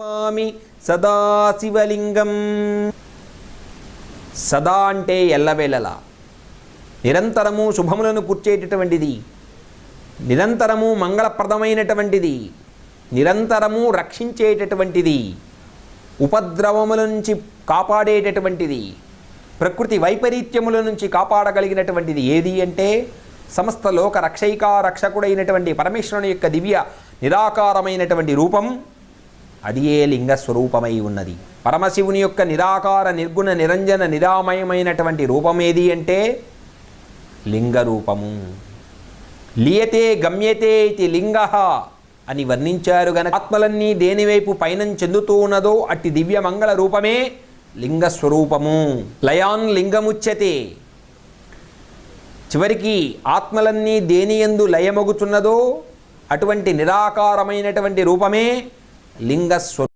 స్వామి సదాశివలింగం. సదా అంటే ఎల్లవేళలా. నిరంతరము శుభములను కూర్చేటటువంటిది. నిరంతరము మంగళప్రదమైనటువంటిది. నిరంతరము రక్షించేటటువంటిది. ఉపద్రవముల నుంచి కాపాడేటటువంటిది. ప్రకృతి వైపరీత్యముల నుంచి కాపాడగలిగినటువంటిది ఏది అంటే సమస్త లోక రక్షైకా రక్షకుడైనటువంటి పరమేశ్వరుని యొక్క దివ్య నిరాకారమైనటువంటి రూపం. అది ఏ లింగ స్వరూపమై ఉన్నది. పరమశివుని యొక్క నిరాకార నిర్గుణ నిరంజన నిరామయమైనటువంటి రూపం ఏది అంటే లింగ రూపము లియతే గమ్యతే ఇది లింగ అని వర్ణించారు గనక. ఆత్మలన్నీ దేనివైపు పయనం చెందుతూ ఉన్నదో అట్టి దివ్య మంగళ రూపమే లింగస్వరూపము లయాన్ లింగముచ్యతే. చివరికి ఆత్మలన్నీ దేనియందు లయమగుచున్నదో అటువంటి నిరాకారమైనటువంటి రూపమే లింగ స్వ